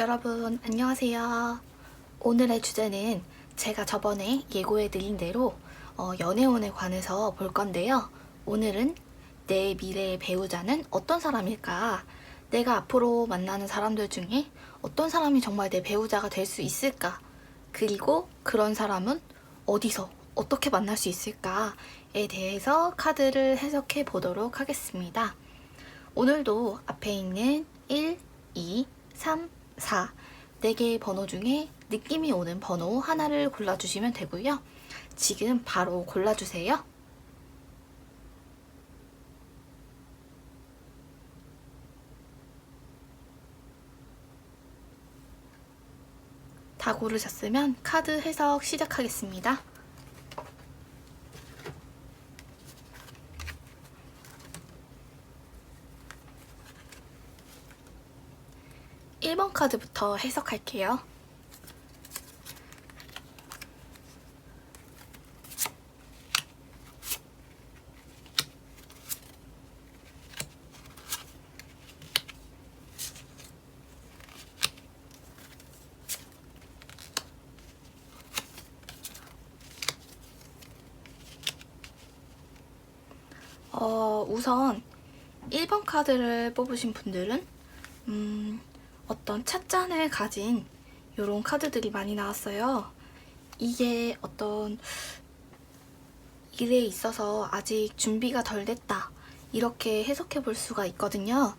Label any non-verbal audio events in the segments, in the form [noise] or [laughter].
여러분 안녕하세요. 오늘의 주제는 제가 저번에 예고해드린 대로 어, 연애운에 관해서 볼 건데요. 오늘은 내 미래의 배우자는 어떤 사람일까? 내가 앞으로 만나는 사람들 중에 어떤 사람이 정말 내 배우자가 될 수 있을까? 그리고 그런 사람은 어디서 어떻게 만날 수 있을까에 대해서 카드를 해석해 보도록 하겠습니다. 오늘도 앞에 있는 1, 2, 3, 4. 4개의 번호 중에 느낌이 오는 번호 하나를 골라주시면 되고요. 지금 바로 골라주세요. 다 고르셨으면 카드 해석 시작하겠습니다. 1번 카드부터 해석할게요. 어, 우선 1번 카드를 뽑으신 분들은 음, 어떤 찻잔을 가진 이런 카드들이 많이 나왔어요. 이게 어떤 일에 있어서 아직 준비가 덜 됐다. 이렇게 해석해 볼 수가 있거든요.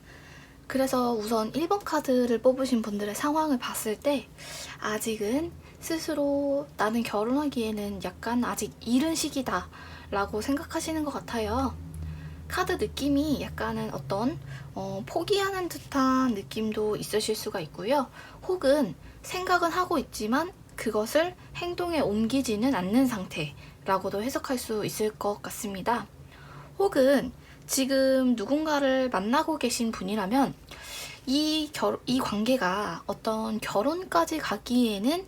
그래서 우선 1번 카드를 뽑으신 분들의 상황을 봤을 때 아직은 스스로 나는 결혼하기에는 약간 아직 이른 시기다 라고 생각하시는 것 같아요. 카드 느낌이 약간은 어떤 어, 포기하는 듯한 느낌도 있으실 수가 있고요. 혹은 생각은 하고 있지만 그것을 행동에 옮기지는 않는 상태라고도 해석할 수 있을 것 같습니다. 혹은 지금 누군가를 만나고 계신 분이라면 이, 결, 이 관계가 어떤 결혼까지 가기에는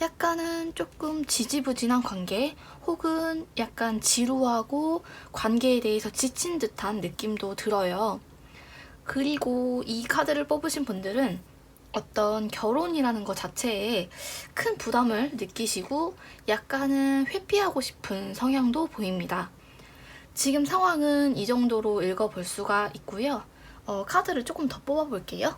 약간은 조금 지지부진한 관계 혹은 약간 지루하고 관계에 대해서 지친 듯한 느낌도 들어요. 그리고 이 카드를 뽑으신 분들은 어떤 결혼이라는 것 자체에 큰 부담을 느끼시고 약간은 회피하고 싶은 성향도 보입니다. 지금 상황은 이 정도로 읽어볼 수가 있고요. 어, 카드를 조금 더 뽑아볼게요.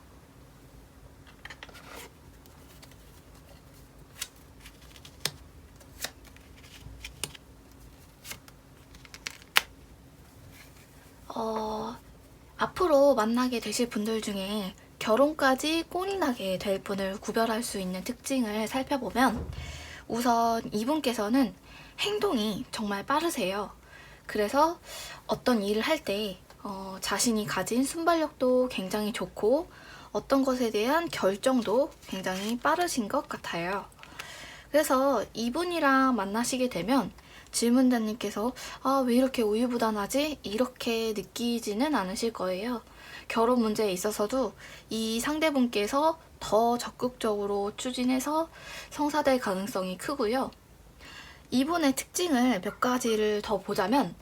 어, 앞으로 만나게 되실 분들 중에 결혼까지 꼴이 나게 될 분을 구별할 수 있는 특징을 살펴보면 우선 이분께서는 행동이 정말 빠르세요. 그래서 어떤 일을 할때 어, 자신이 가진 순발력도 굉장히 좋고 어떤 것에 대한 결정도 굉장히 빠르신 것 같아요. 그래서 이분이랑 만나시게 되면 질문자님께서 아, 왜 이렇게 우유부단하지? 이렇게 느끼지는 않으실 거예요. 결혼 문제에 있어서도 이 상대분께서 더 적극적으로 추진해서 성사될 가능성이 크고요. 이분의 특징을 몇 가지를 더 보자면,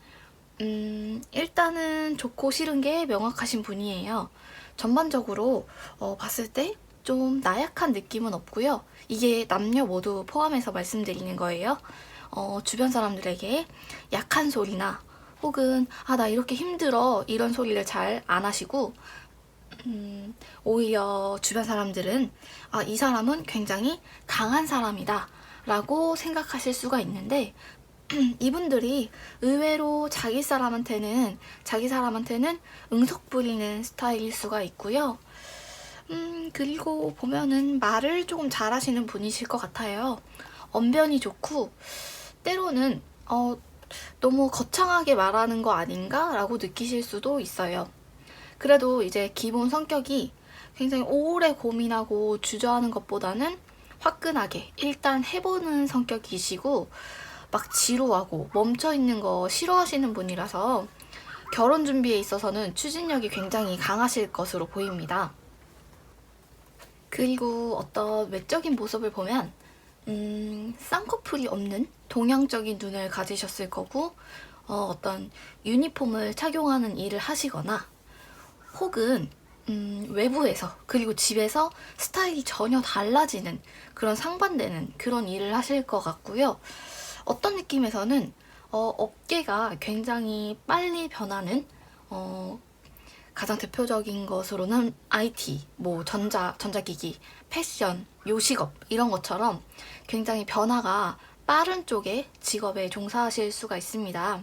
음, 일단은 좋고 싫은 게 명확하신 분이에요. 전반적으로 어, 봤을 때 좀 나약한 느낌은 없고요. 이게 남녀 모두 포함해서 말씀드리는 거예요. 어, 주변 사람들에게 약한 소리나 혹은 아 나 이렇게 힘들어 이런 소리를 잘 안 하시고 음, 오히려 주변 사람들은 아, 이 사람은 굉장히 강한 사람이다 라고 생각하실 수가 있는데 [clears throat] 이분들이 의외로 자기 사람한테는 자기 사람한테는 응석 부리는 스타일일 수가 있고요. 음, 그리고 보면은 말을 조금 잘하시는 분이실 것 같아요. 언변이 좋고 때로는 어, 너무 거창하게 말하는 거 아닌가? 라고 느끼실 수도 있어요. 그래도 이제 기본 성격이 굉장히 오래 고민하고 주저하는 것보다는 화끈하게 일단 해보는 성격이시고 막 지루하고 멈춰있는 거 싫어하시는 분이라서 결혼 준비에 있어서는 추진력이 굉장히 강하실 것으로 보입니다. 그리고 어떤 외적인 모습을 보면 음, 쌍꺼풀이 없는 동양적인 눈을 가지셨을 거고 어, 어떤 유니폼을 착용하는 일을 하시거나 혹은 음, 외부에서 그리고 집에서 스타일이 전혀 달라지는 그런 상반되는 그런 일을 하실 것 같고요. 어떤 느낌에서는 어, 업계가 굉장히 빨리 변하는 어, 가장 대표적인 것으로는 IT, 뭐 전자, 전자기기, 패션, 요식업 이런 것처럼 굉장히 변화가 빠른 쪽의 직업에 종사하실 수가 있습니다.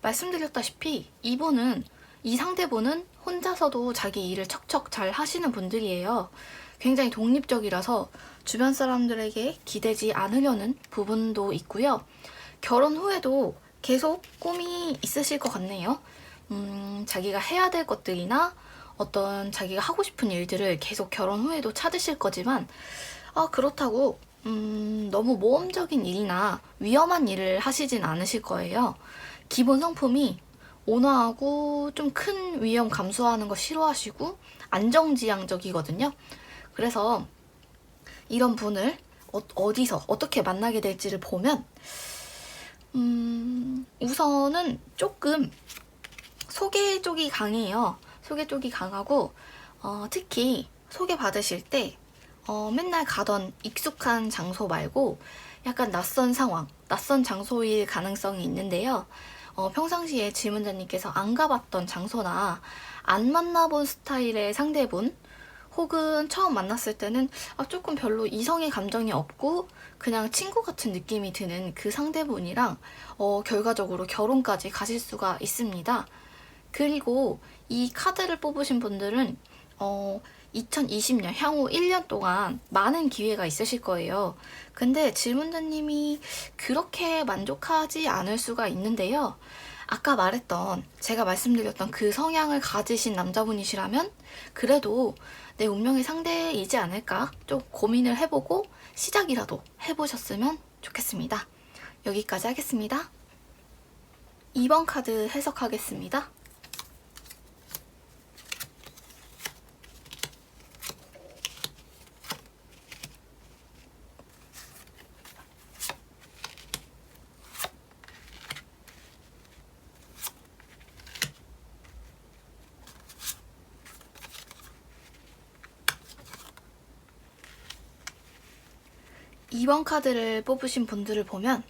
말씀드렸다시피 이분은 이 상대분은 혼자서도 자기 일을 척척 잘 하시는 분들이에요. 굉장히 독립적이라서 주변 사람들에게 기대지 않으려는 부분도 있고요. 결혼 후에도 계속 꿈이 있으실 것 같네요. 음, 자기가 해야 될 것들이나 어떤 자기가 하고 싶은 일들을 계속 결혼 후에도 찾으실 거지만, 아, 그렇다고, 음, 너무 모험적인 일이나 위험한 일을 하시진 않으실 거예요. 기본 성품이 온화하고 좀 큰 위험 감수하는 거 싫어하시고 안정지향적이거든요. 그래서 이런 분을 어, 디서 어떻게 만나게 될지를 보면 음, 우선은 조금 소개 쪽이 강해요. 소개 쪽이 강하고 어, 특히 소개 받으실 때 어, 맨날 가던 익숙한 장소 말고 약간 낯선 상황, 낯선 장소일 가능성이 있는데요. 어, 평상시에 질문자님께서 안 가봤던 장소나 안 만나본 스타일의 상대분 혹은 처음 만났을 때는 아, 조금 별로 이성의 감정이 없고 그냥 친구 같은 느낌이 드는 그 상대분이랑 어, 결과적으로 결혼까지 가실 수가 있습니다. 그리고 이 카드를 뽑으신 분들은 어, 2020년 향후 1년 동안 많은 기회가 있으실 거예요. 근데 질문자님이 그렇게 만족하지 않을 수가 있는데요. 아까 말했던 제가 말씀드렸던 그 성향을 가지신 남자분이시라면 그래도 내 운명의 상대이지 않을까 좀 고민을 해보고 시작이라도 해보셨으면 좋겠습니다. 여기까지 하겠습니다. 2번 카드 해석하겠습니다. 2번 카드를 뽑으신 분들을 보면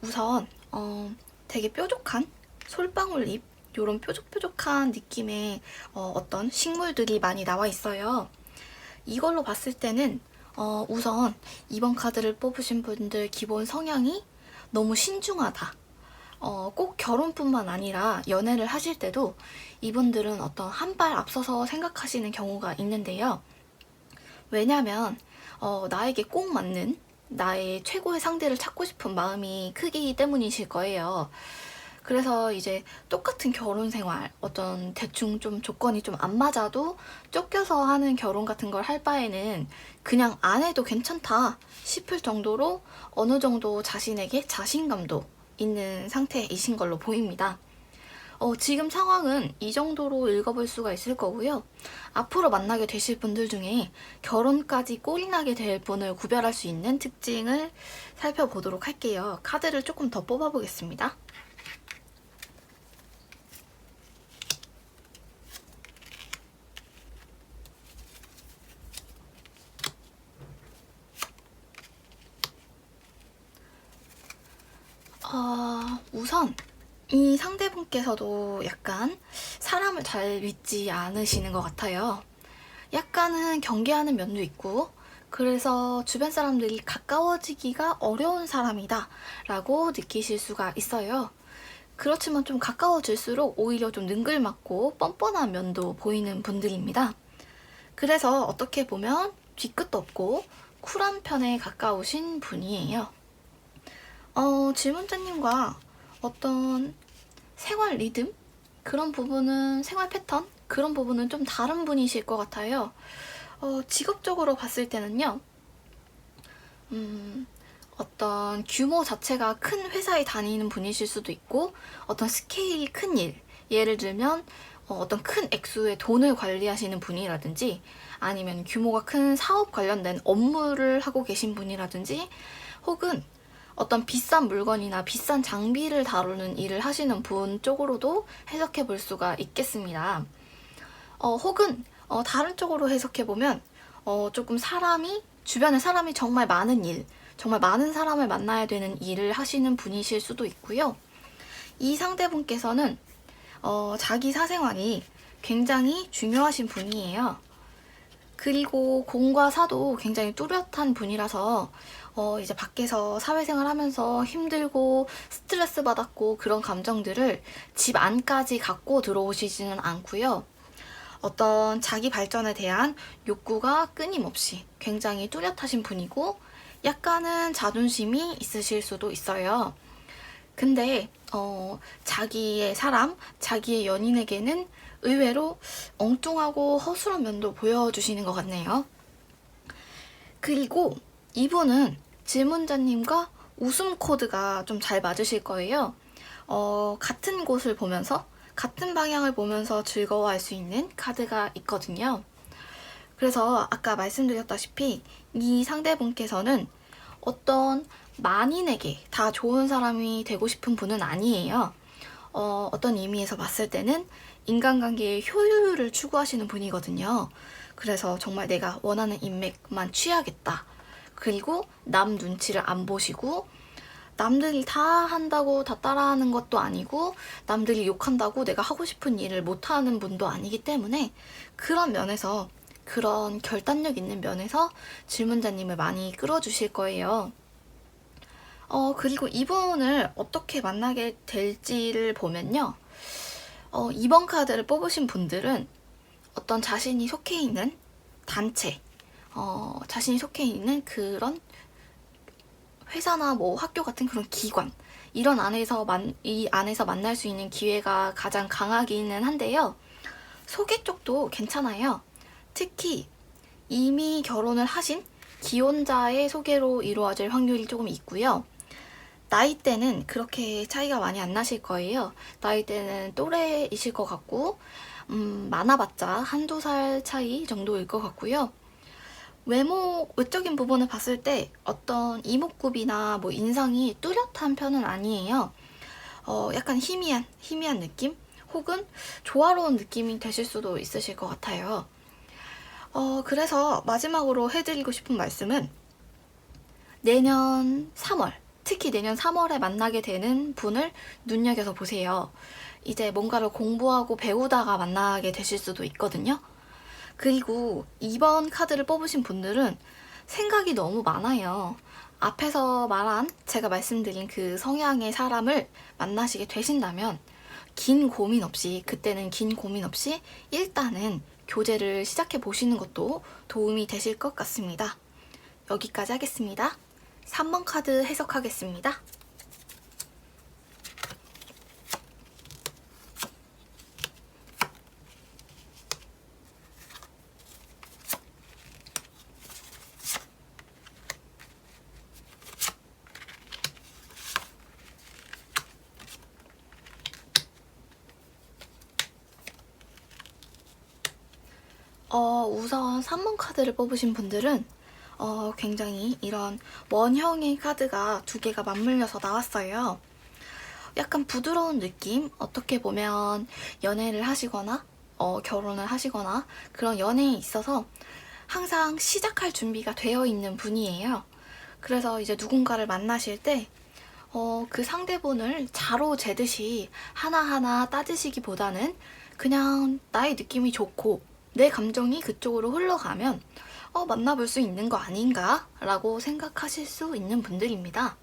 우선 어, 되게 뾰족한 솔방울 잎 이런 뾰족뾰족한 느낌의 어, 떤 식물들이 많이 나와 있어요. 이걸로 봤을 때는 어, 우선 2번 카드를 뽑으신 분들 기본 성향이 너무 신중하다. 어, 꼭 결혼뿐만 아니라 연애를 하실 때도 이분들은 어떤 한 발 앞서서 생각하시는 경우가 있는데요. 왜냐면 어, 나에게 꼭 맞는 나의 최고의 상대를 찾고 싶은 마음이 크기 때문이실 거예요. 그래서 이제 똑같은 결혼 생활, 어떤 대충 좀 조건이 좀 안 맞아도 쫓겨서 하는 결혼 같은 걸 할 바에는 그냥 안 해도 괜찮다 싶을 정도로 어느 정도 자신에게 자신감도 있는 상태이신 걸로 보입니다. 어, 지금 상황은 이 정도로 읽어볼 수가 있을 거고요. 앞으로 만나게 되실 분들 중에 결혼까지 꼴이 나게 될 분을 구별할 수 있는 특징을 살펴보도록 할게요. 카드를 조금 더 뽑아보겠습니다. 어, 우선 이 상대분께서도 약간 사람을 잘 믿지 않으시는 것 같아요. 약간은 경계하는 면도 있고, 그래서 주변 사람들이 가까워지기가 어려운 사람이다 라고 느끼실 수가 있어요. 그렇지만 좀 가까워질수록 오히려 좀 능글맞고 뻔뻔한 면도 보이는 분들입니다. 그래서 어떻게 보면 뒤끝도 없고 쿨한 편에 가까우신 분이에요. 어, 질문자님과 어떤 생활 리듬? 그런 부분은 생활 패턴? 그런 부분은 좀 다른 분이실 것 같아요. 어, 직업적으로 봤을 때는요, 음, 어떤 규모 자체가 큰 회사에 다니는 분이실 수도 있고, 어떤 스케일이 큰 일, 예를 들면 어, 어떤 큰 액수의 돈을 관리하시는 분이라든지, 아니면 규모가 큰 사업 관련된 업무를 하고 계신 분이라든지, 혹은 어떤 비싼 물건이나 비싼 장비를 다루는 일을 하시는 분 쪽으로도 해석해 볼 수가 있겠습니다. 어, 혹은 어, 다른 쪽으로 해석해 보면 어, 조금 사람이 주변에 사람이 정말 많은 일, 정말 많은 사람을 만나야 되는 일을 하시는 분이실 수도 있고요. 이 상대분께서는 어, 자기 사생활이 굉장히 중요하신 분이에요. 그리고 공과 사도 굉장히 뚜렷한 분이라서 어, 이제 밖에서 사회생활 하면서 힘들고 스트레스 받았고 그런 감정들을 집 안까지 갖고 들어오시지는 않고요. 어떤 자기 발전에 대한 욕구가 끊임없이 굉장히 뚜렷하신 분이고 약간은 자존심이 있으실 수도 있어요. 근데 어, 자기의 사람, 자기의 연인에게는 의외로 엉뚱하고 허술한 면도 보여주시는 것 같네요. 그리고 이분은 질문자님과 웃음 코드가 좀 잘 맞으실 거예요. 어, 같은 곳을 보면서, 같은 방향을 보면서 즐거워할 수 있는 카드가 있거든요. 그래서 아까 말씀드렸다시피 이 상대분께서는 어떤 만인에게 다 좋은 사람이 되고 싶은 분은 아니에요. 어, 어떤 의미에서 봤을 때는 인간관계의 효율을 추구하시는 분이거든요. 그래서 정말 내가 원하는 인맥만 취하겠다. 그리고 남 눈치를 안 보시고 남들이 다 한다고 다 따라하는 것도 아니고 남들이 욕한다고 내가 하고 싶은 일을 못하는 분도 아니기 때문에 그런 면에서 그런 결단력 있는 면에서 질문자님을 많이 끌어주실 거예요. 어, 그리고 이분을 어떻게 만나게 될지를 보면요. 어, 이번 카드를 뽑으신 분들은 어떤 자신이 속해 있는 단체, 어, 자신이 속해 있는 그런 회사나 뭐 학교 같은 그런 기관, 이런 안에서 만, 이 안에서 만날 수 있는 기회가 가장 강하기는 한데요. 소개 쪽도 괜찮아요. 특히 이미 결혼을 하신 기혼자의 소개로 이루어질 확률이 조금 있고요. 나이대는 그렇게 차이가 많이 안 나실 거예요. 나이대는 또래이실 것 같고, 음, 많아봤자 한두 살 차이 정도일 것 같고요. 외모, 외적인 부분을 봤을 때 어떤 이목구비나 뭐 인상이 뚜렷한 편은 아니에요. 어, 약간 희미한, 희미한 느낌? 혹은 조화로운 느낌이 되실 수도 있으실 것 같아요. 어, 그래서 마지막으로 해드리고 싶은 말씀은 내년 3월, 특히 내년 3월에 만나게 되는 분을 눈여겨서 보세요. 이제 뭔가를 공부하고 배우다가 만나게 되실 수도 있거든요. 그리고 이번 카드를 뽑으신 분들은 생각이 너무 많아요. 앞에서 말한 제가 말씀드린 그 성향의 사람을 만나시게 되신다면 긴 고민 없이 그때는 긴 고민 없이 일단은 교제를 시작해 보시는 것도 도움이 되실 것 같습니다. 여기까지 하겠습니다. 3번 카드 해석하겠습니다. 어, 우선 3번 카드를 뽑으신 분들은 어, 굉장히 이런 원형의 카드가 두 개가 맞물려서 나왔어요. 약간 부드러운 느낌? 어떻게 보면 연애를 하시거나 어, 결혼을 하시거나 그런 연애에 있어서 항상 시작할 준비가 되어 있는 분이에요. 그래서 이제 누군가를 만나실 때 어, 그 상대분을 자로 재듯이 하나하나 따지시기보다는 그냥 나의 느낌이 좋고 내 감정이 그쪽으로 흘러가면 어, 만나볼 수 있는 거 아닌가? 라고 생각하실 수 있는 분들입니다.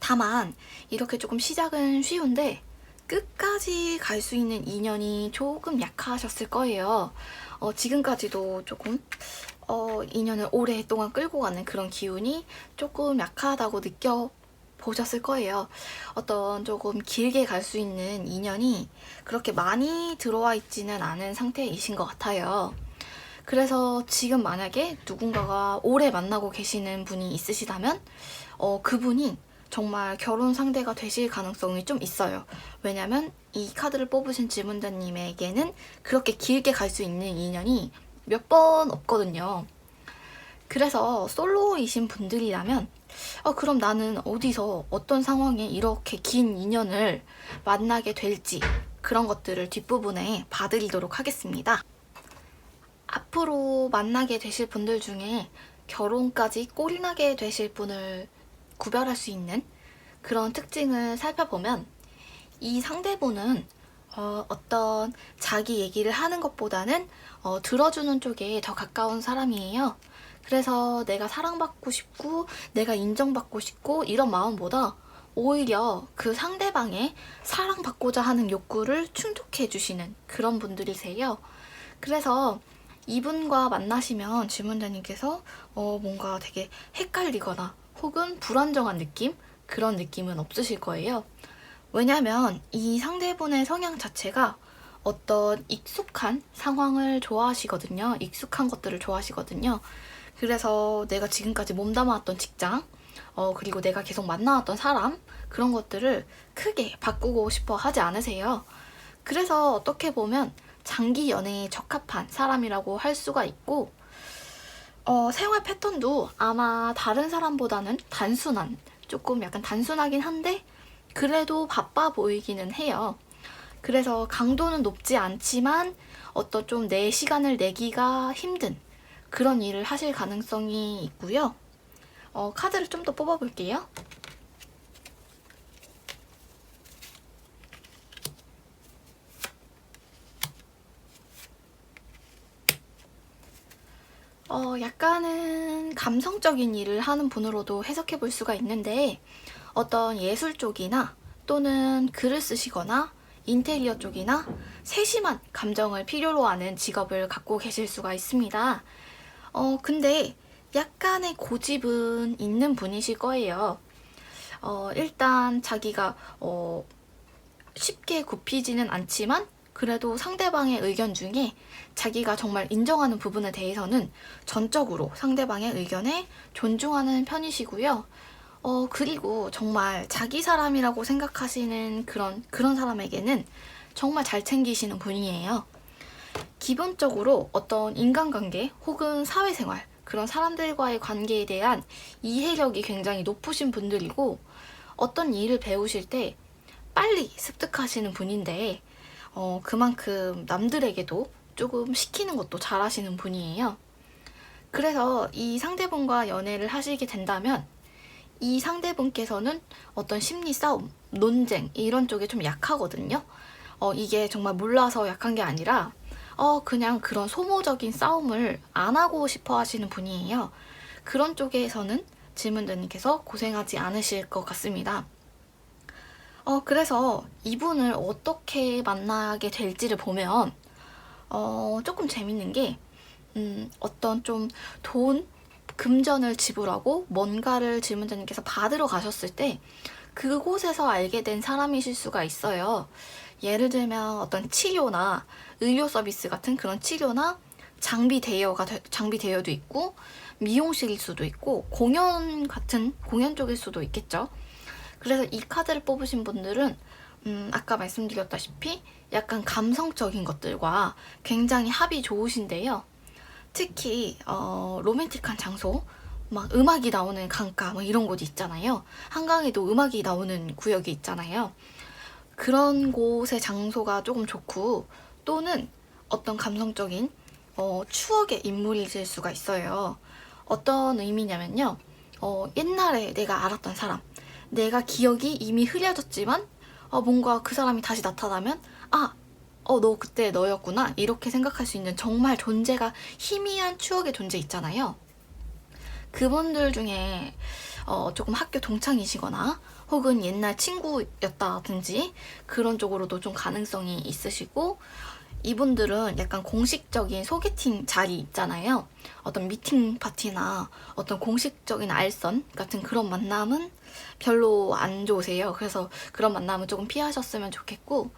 다만, 이렇게 조금 시작은 쉬운데, 끝까지 갈 수 있는 인연이 조금 약하셨을 거예요. 어, 지금까지도 조금, 어, 인연을 오랫동안 끌고 가는 그런 기운이 조금 약하다고 느껴 보셨을 거예요. 어떤 조금 길게 갈 수 있는 인연이 그렇게 많이 들어와 있지는 않은 상태이신 것 같아요. 그래서 지금 만약에 누군가가 오래 만나고 계시는 분이 있으시다면, 어, 그분이 정말 결혼 상대가 되실 가능성이 좀 있어요. 왜냐면 이 카드를 뽑으신 질문자님에게는 그렇게 길게 갈 수 있는 인연이 몇 번 없거든요. 그래서 솔로이신 분들이라면 어, 그럼 나는 어디서 어떤 상황에 이렇게 긴 인연을 만나게 될지 그런 것들을 뒷부분에 봐드리도록 하겠습니다. 앞으로 만나게 되실 분들 중에 결혼까지 꼴나게 되실 분을 구별할 수 있는 그런 특징을 살펴보면 이 상대분은 어, 어떤 자기 얘기를 하는 것보다는 어, 들어주는 쪽에 더 가까운 사람이에요. 그래서 내가 사랑받고 싶고 내가 인정받고 싶고 이런 마음보다 오히려 그 상대방의 사랑받고자 하는 욕구를 충족해 주시는 그런 분들이세요. 그래서 이분과 만나시면 질문자님께서 어, 뭔가 되게 헷갈리거나 혹은 불안정한 느낌? 그런 느낌은 없으실 거예요. 왜냐면 이 상대분의 성향 자체가 어떤 익숙한 상황을 좋아하시거든요. 익숙한 것들을 좋아하시거든요. 그래서 내가 지금까지 몸담아왔던 직장, 어, 그리고 내가 계속 만나왔던 사람, 그런 것들을 크게 바꾸고 싶어 하지 않으세요. 그래서 어떻게 보면 장기 연애에 적합한 사람이라고 할 수가 있고, 어, 생활 패턴도 아마 다른 사람보다는 단순한, 조금 약간 단순하긴 한데, 그래도 바빠 보이기는 해요. 그래서 강도는 높지 않지만 어떤 좀 내 시간을 내기가 힘든 그런 일을 하실 가능성이 있고요. 어, 카드를 좀 더 뽑아볼게요. 어, 약간은 감성적인 일을 하는 분으로도 해석해 볼 수가 있는데, 어떤 예술 쪽이나 또는 글을 쓰시거나 인테리어 쪽이나 세심한 감정을 필요로 하는 직업을 갖고 계실 수가 있습니다. 어, 근데 약간의 고집은 있는 분이실 거예요. 어, 일단 자기가 어, 쉽게 굽히지는 않지만 그래도 상대방의 의견 중에 자기가 정말 인정하는 부분에 대해서는 전적으로 상대방의 의견에 존중하는 편이시고요. 어, 그리고 정말 자기 사람이라고 생각하시는 그런, 그런 사람에게는 정말 잘 챙기시는 분이에요. 기본적으로 어떤 인간관계 혹은 사회생활, 그런 사람들과의 관계에 대한 이해력이 굉장히 높으신 분들이고, 어떤 일을 배우실 때 빨리 습득하시는 분인데, 어, 그만큼 남들에게도 조금 시키는 것도 잘하시는 분이에요. 그래서 이 상대분과 연애를 하시게 된다면 이 상대분께서는 어떤 심리 싸움, 논쟁 이런 쪽에 좀 약하거든요. 어, 이게 정말 몰라서 약한 게 아니라 어, 그냥 그런 소모적인 싸움을 안 하고 싶어 하시는 분이에요. 그런 쪽에서는 질문자님께서 고생하지 않으실 것 같습니다. 어, 그래서 이분을 어떻게 만나게 될지를 보면, 어, 조금 재밌는 게, 음, 어떤 좀 돈, 금전을 지불하고 뭔가를 질문자님께서 받으러 가셨을 때 그곳에서 알게 된 사람이실 수가 있어요. 예를 들면 어떤 치료나 의료 서비스 같은 그런 치료나 장비 대여가 장비 대여도 있고 미용실일 수도 있고 공연 같은 공연 쪽일 수도 있겠죠. 그래서 이 카드를 뽑으신 분들은 음, 아까 말씀드렸다시피 약간 감성적인 것들과 굉장히 합이 좋으신데요. 특히 어, 로맨틱한 장소, 막 음악이 나오는 강가 뭐 이런 곳이 있잖아요. 한강에도 음악이 나오는 구역이 있잖아요. 그런 곳의 장소가 조금 좋고 또는 어떤 감성적인 어, 추억의 인물이실 수가 있어요. 어떤 의미냐면요. 어, 옛날에 내가 알았던 사람, 내가 기억이 이미 흐려졌지만 어, 뭔가 그 사람이 다시 나타나면 아 어, 너 그때 너였구나. 이렇게 생각할 수 있는 정말 존재가 희미한 추억의 존재 있잖아요. 그분들 중에 어, 조금 학교 동창이시거나 혹은 옛날 친구였다든지 그런 쪽으로도 좀 가능성이 있으시고 이분들은 약간 공식적인 소개팅 자리 있잖아요. 어떤 미팅 파티나 어떤 공식적인 알선 같은 그런 만남은 별로 안 좋으세요. 그래서 그런 만남은 조금 피하셨으면 좋겠고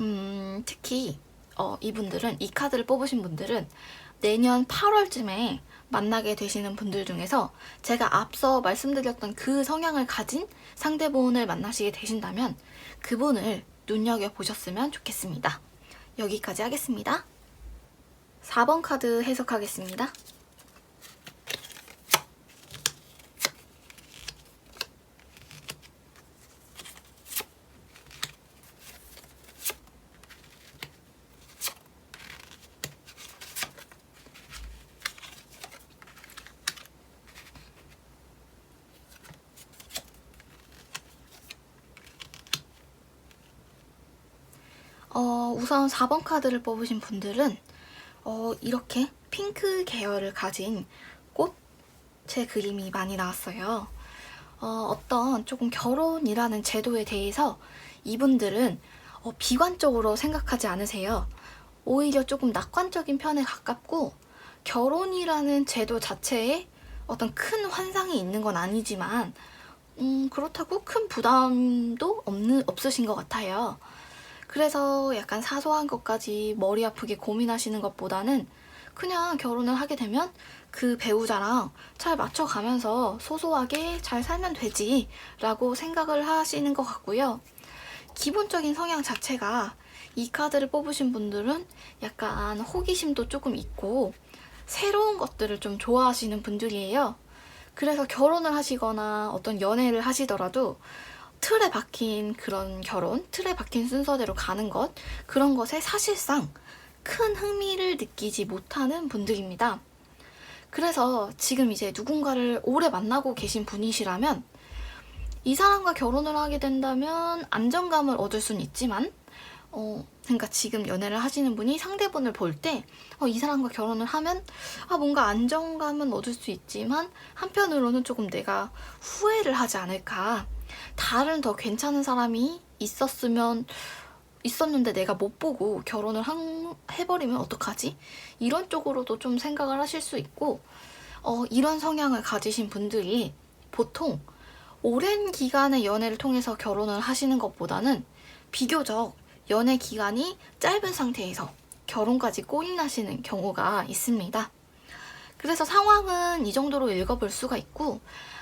음, 특히 어, 이분들은 이 카드를 뽑으신 분들은 내년 8월쯤에 만나게 되시는 분들 중에서 제가 앞서 말씀드렸던 그 성향을 가진 상대분을 만나시게 되신다면 그분을 눈여겨보셨으면 좋겠습니다. 여기까지 하겠습니다. 4번 카드 해석하겠습니다. 우선 4번 카드를 뽑으신 분들은 어, 이렇게 핑크 계열을 가진 꽃의 그림이 많이 나왔어요. 어, 어떤 조금 결혼이라는 제도에 대해서 이분들은 어, 비관적으로 생각하지 않으세요. 오히려 조금 낙관적인 편에 가깝고 결혼이라는 제도 자체에 어떤 큰 환상이 있는 건 아니지만 음, 그렇다고 큰 부담도 없는, 없으신 것 같아요. 그래서 약간 사소한 것까지 머리 아프게 고민하시는 것보다는 그냥 결혼을 하게 되면 그 배우자랑 잘 맞춰가면서 소소하게 잘 살면 되지 라고 생각을 하시는 것 같고요. 기본적인 성향 자체가 이 카드를 뽑으신 분들은 약간 호기심도 조금 있고 새로운 것들을 좀 좋아하시는 분들이에요. 그래서 결혼을 하시거나 어떤 연애를 하시더라도 틀에 박힌 그런 결혼, 틀에 박힌 순서대로 가는 것, 그런 것에 사실상 큰 흥미를 느끼지 못하는 분들입니다. 그래서 지금 이제 누군가를 오래 만나고 계신 분이시라면 이 사람과 결혼을 하게 된다면 안정감을 얻을 수는 있지만 어, 그러니까 지금 연애를 하시는 분이 상대분을 볼 때, 어, 이 사람과 결혼을 하면, 아, 뭔가 안정감은 얻을 수 있지만, 한편으로는 조금 내가 후회를 하지 않을까. 다른 더 괜찮은 사람이 있었으면, 있었는데 내가 못 보고 결혼을 한, 해버리면 어떡하지? 이런 쪽으로도 좀 생각을 하실 수 있고, 어, 이런 성향을 가지신 분들이 보통 오랜 기간의 연애를 통해서 결혼을 하시는 것보다는 비교적 연애 기간이 짧은 상태에서 결혼까지 나시는 경우가 있습니다. 그래서 상황은 이 정도로 읽어볼 수가 있고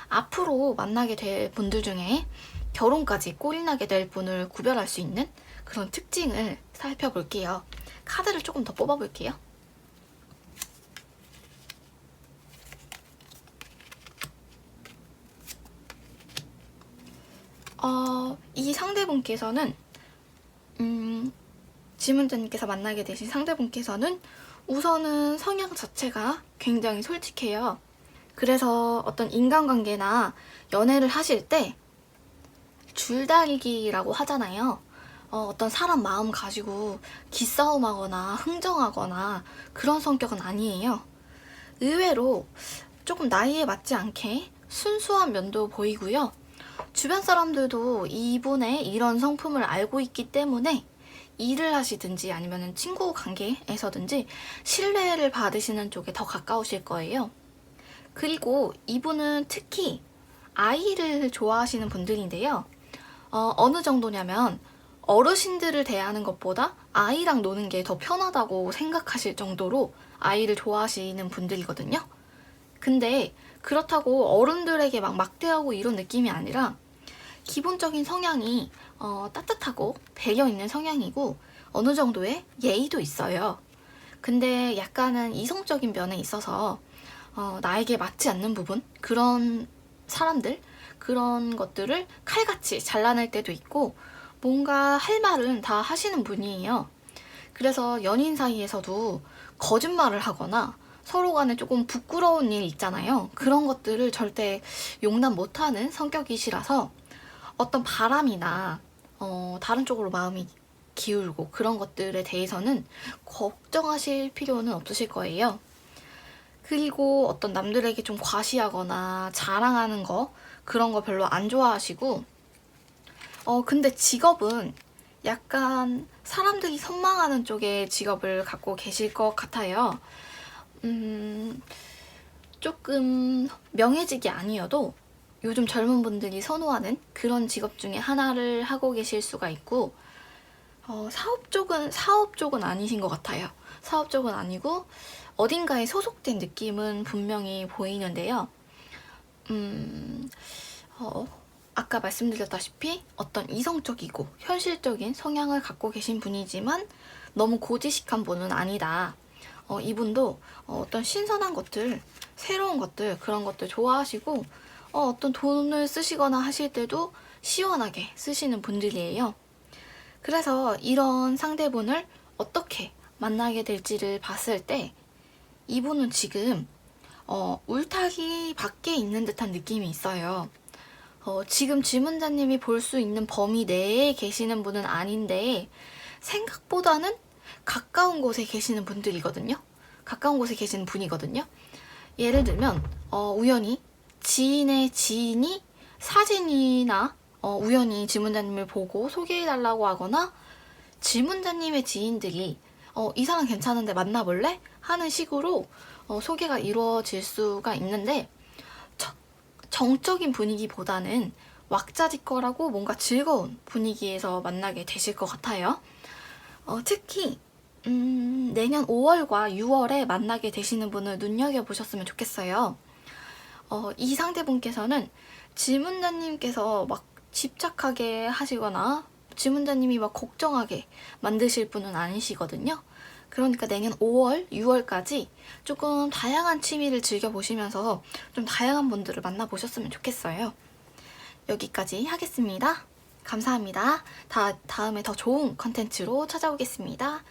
앞으로 만나게 될 분들 중에 결혼까지 꼴이 나게 될 분을 구별할 수 있는 그런 특징을 살펴볼게요. 카드를 조금 더 뽑아볼게요. 어, 이 상대분께서는 음, 지문자님께서 만나게 되신 상대분께서는 우선은 성향 자체가 굉장히 솔직해요. 그래서 어떤 인간관계나 연애를 하실 때 줄다리기라고 하잖아요. 어, 떤 사람 마음 가지고 기싸움하거나 흥정하거나 그런 성격은 아니에요. 의외로 조금 나이에 맞지 않게 순수한 면도 보이고요. 주변 사람들도 이분의 이런 성품을 알고 있기 때문에 일을 하시든지 아니면 친구 관계에서든지 신뢰를 받으시는 쪽에 더 가까우실 거예요. 그리고 이분은 특히 아이를 좋아하시는 분들인데요. 어, 어느 정도냐면 어르신들을 대하는 것보다 아이랑 노는 게 더 편하다고 생각하실 정도로 아이를 좋아하시는 분들이거든요. 근데 그렇다고 어른들에게 막 막대하고 이런 느낌이 아니라 기본적인 성향이 어, 따뜻하고 배려 있는 성향이고 어느 정도의 예의도 있어요. 근데 약간은 이성적인 면에 있어서 어, 나에게 맞지 않는 부분 그런 사람들 그런 것들을 칼같이 잘라낼 때도 있고 뭔가 할 말은 다 하시는 분이에요. 그래서 연인 사이에서도 거짓말을 하거나 서로 간에 조금 부끄러운 일 있잖아요. 그런 것들을 절대 용납 못하는 성격이시라서 어떤 바람이나 어, 다른 쪽으로 마음이 기울고 그런 것들에 대해서는 걱정하실 필요는 없으실 거예요. 그리고 어떤 남들에게 좀 과시하거나 자랑하는 거 그런 거 별로 안 좋아하시고 어 근데 직업은 약간 사람들이 선망하는 쪽의 직업을 갖고 계실 것 같아요. 음, 조금 명예직이 아니어도 요즘 젊은 분들이 선호하는 그런 직업 중에 하나를 하고 계실 수가 있고, 어, 사업 쪽은, 사업 쪽은 아니신 것 같아요. 사업 쪽은 아니고, 어딘가에 소속된 느낌은 분명히 보이는데요. 음, 어, 아까 말씀드렸다시피 어떤 이성적이고 현실적인 성향을 갖고 계신 분이지만 너무 고지식한 분은 아니다. 어, 이분도 어, 떤 신선한 것들, 새로운 것들, 그런 것들 좋아하시고 어, 어떤 돈을 쓰시거나 하실 때도 시원하게 쓰시는 분들이에요. 그래서 이런 상대분을 어떻게 만나게 될지를 봤을 때 이분은 지금 어, 울타기 밖에 있는 듯한 느낌이 있어요. 어, 지금 질문자님이 볼 수 있는 범위 내에 계시는 분은 아닌데 생각보다는 가까운 곳에 계시는 분들이거든요. 가까운 곳에 계시는 분이거든요. 예를 들면 어, 우연히 지인의 지인이 사진이나 어, 우연히 지문자님을 보고 소개해달라고 하거나 지문자님의 지인들이 어, 이 사람 괜찮은데 만나볼래? 하는 식으로 어, 소개가 이루어질 수가 있는데 저- 정적인 분위기보다는 왁자지껄하고 뭔가 즐거운 분위기에서 만나게 되실 것 같아요. 어, 특히 음, 내년 5월과 6월에 만나게 되시는 분을 눈여겨보셨으면 좋겠어요. 어, 이 상대분께서는 지문자님께서 막 집착하게 하시거나 지문자님이 막 걱정하게 만드실 분은 아니시거든요. 그러니까 내년 5월, 6월까지 조금 다양한 취미를 즐겨보시면서 좀 다양한 분들을 만나보셨으면 좋겠어요. 여기까지 하겠습니다. 감사합니다. 다, 다음에 더 좋은 컨텐츠로 찾아오겠습니다.